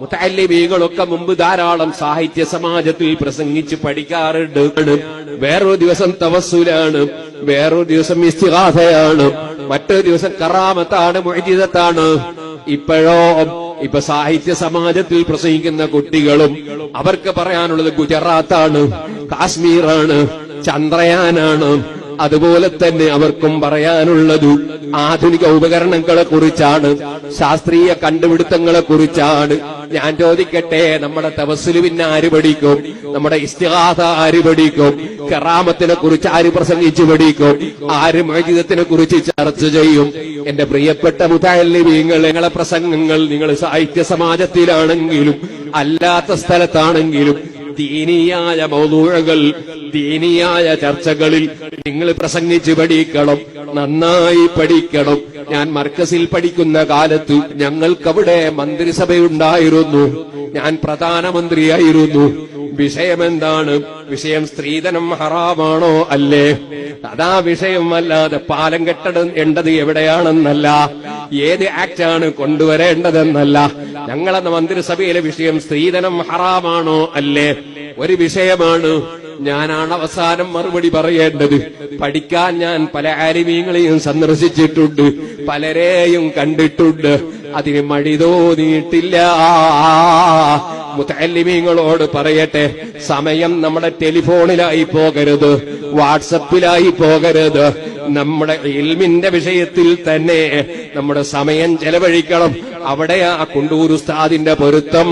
മുത്തല്ലിമീകളൊക്കെ മുമ്പ് ധാരാളം സാഹിത്യ സമാജത്തിൽ പ്രസംഗിച്ച് പഠിക്കാറുണ്ട്. വേറൊരു ദിവസം തവസ്സുലാണ് വേറൊരു ദിവസം ഇസ്തിഹാസയാണ് മറ്റൊരു ദിവസം കറാമത്താണ് മൊഴിജിതത്താണ് ഇപ്പോഴോ ഇപ്പൊ സാഹിത്യ സമാജത്തിൽ പ്രസംഗിക്കുന്ന കുട്ടികളും അവർക്ക് പറയാനുള്ളത് ഗുജറാത്താണ് കാശ്മീറാണ് ചന്ദ്രയാനാണ് അതുപോലെ തന്നെ അവർക്കും പറയാനുള്ളത് ആധുനിക ഉപകരണങ്ങളെ കുറിച്ചാണ് ശാസ്ത്രീയ കണ്ടുപിടുത്തങ്ങളെ കുറിച്ചാണ്. ഞാൻ ചോദിക്കട്ടെ നമ്മുടെ തവസ്സിൽ പിന്നെ ആര് പഠിക്കും? നമ്മുടെ ഇസ്തിഹാസ ആര് പഠിക്കും? കറാമത്തിനെ കുറിച്ച് ആര് പ്രസംഗിച്ചു പഠിക്കും? ആര് മജിതത്തിനെ കുറിച്ച് ചർച്ച ചെയ്യും? എന്റെ പ്രിയപ്പെട്ട മുതാലിമീങ്ങൾ നിങ്ങളെ പ്രസംഗങ്ങൾ നിങ്ങൾ സാഹിത്യ സമാജത്തിലാണെങ്കിലും അല്ലാത്ത സ്ഥലത്താണെങ്കിലും ദീനീയായ മൗതൂഴകൾ ദീനിയായ ചർച്ചകളിൽ നിങ്ങൾ പ്രസംഗിച്ച് പഠിക്കണം നന്നായി പഠിക്കണം. ഞാൻ മർക്കസിൽ പഠിക്കുന്ന കാലത്ത് ഞങ്ങൾക്കവിടെ മന്ത്രിസഭയുണ്ടായിരുന്നു. ഞാൻ പ്രധാനമന്ത്രിയായിരുന്നു. വിഷയം എന്താണ് വിഷയം സ്ത്രീധനം ഹറാമാണോ അല്ലേ? അതാ വിഷയം അല്ലാതെ പാലം കെട്ടേണ്ടത് എവിടെയാണെന്നല്ല. ഏത് ആക്ടാണ് കൊണ്ടുവരേണ്ടതെന്നല്ല. ഞങ്ങളെന്ന മന്ത്രിസഭയിലെ വിഷയം സ്ത്രീധനം ഹറാമാണോ അല്ലേ? ഒരു വിഷയമാണ് ഞാനാണ് അവസാനം മറുപടി പറയേണ്ടത്. പഠിക്കാൻ ഞാൻ പല ആരിമീങ്ങളെയും സന്ദർശിച്ചിട്ടുണ്ട്. പലരെയും കണ്ടിട്ടുണ്ട്. അതിന് മടി തോന്നിയിട്ടില്ല. മുത്തല്ലിമീങ്ങളോട് പറയട്ടെ. സമയം നമ്മുടെ ടെലിഫോണിലായി പോകരുത്. വാട്സപ്പിലായി പോകരുത്. നമ്മുടെ ഇൽമിന്റെ വിഷയത്തിൽ തന്നെ നമ്മുടെ സമയം ചെലവഴിക്കണം അവിടെയാ കുണ്ടൂർ ഉസ്താദിന്റെ പൊരുത്തം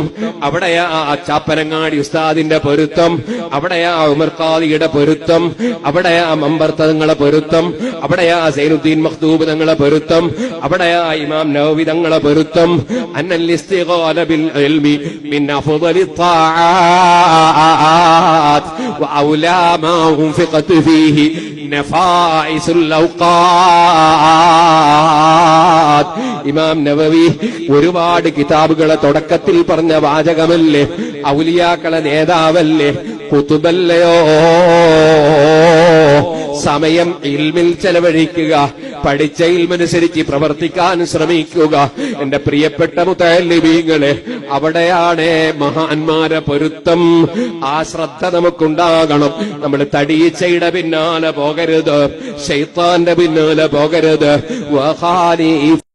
അവിടെയാ ചാപ്പനങ്ങാടി ഉസ്താദിന്റെ പൊരുത്തം അവിടെയാ ഉമർഖാദിയുടെ പൊരുത്തം അവിടെയാ മമ്പർത്തങ്ങളെ പൊരുത്തം അവിടെയാ സൈനുദ്ദീൻ മഖ്ദൂബ് തങ്ങളെ പൊരുത്തം അവിടെയാ ഇമാം നവവി തങ്ങളെ പൊരുത്തം അന്നൽ ഇസ്തിഗാല ബിൽ ഇൽമി മിൻ അഫ്ളലി الطاعات وأولى ما أنفقت فيه نفائس الأوقات ഇമാം നവവി ഒരുപാട് കിതാബുകളെ തുടക്കത്തിൽ പറഞ്ഞ വാചകമല്ലേ? ഔലിയാക്കളെ നേതാവല്ലേ? കുത്തുബല്ലയോ സമയം ഇൽമിൽ ചെലവഴിക്കുക. പഠിച്ച ഇൽമനുസരിച്ച് പ്രവർത്തിക്കാൻ ശ്രമിക്കുക. എന്റെ പ്രിയപ്പെട്ട മുത്തല്ലിബീങ്ങളെ അവിടെയാണ് മഹാന്മാരെ പൊരുത്തം. ആ ശ്രദ്ധ നമുക്കുണ്ടാകണം. നമ്മൾ തടിയിച്ചയുടെ പിന്നാലെ പോകരുത്. ശൈത്താന്റെ പിന്നാലെ പോകരുത്. വഹാനി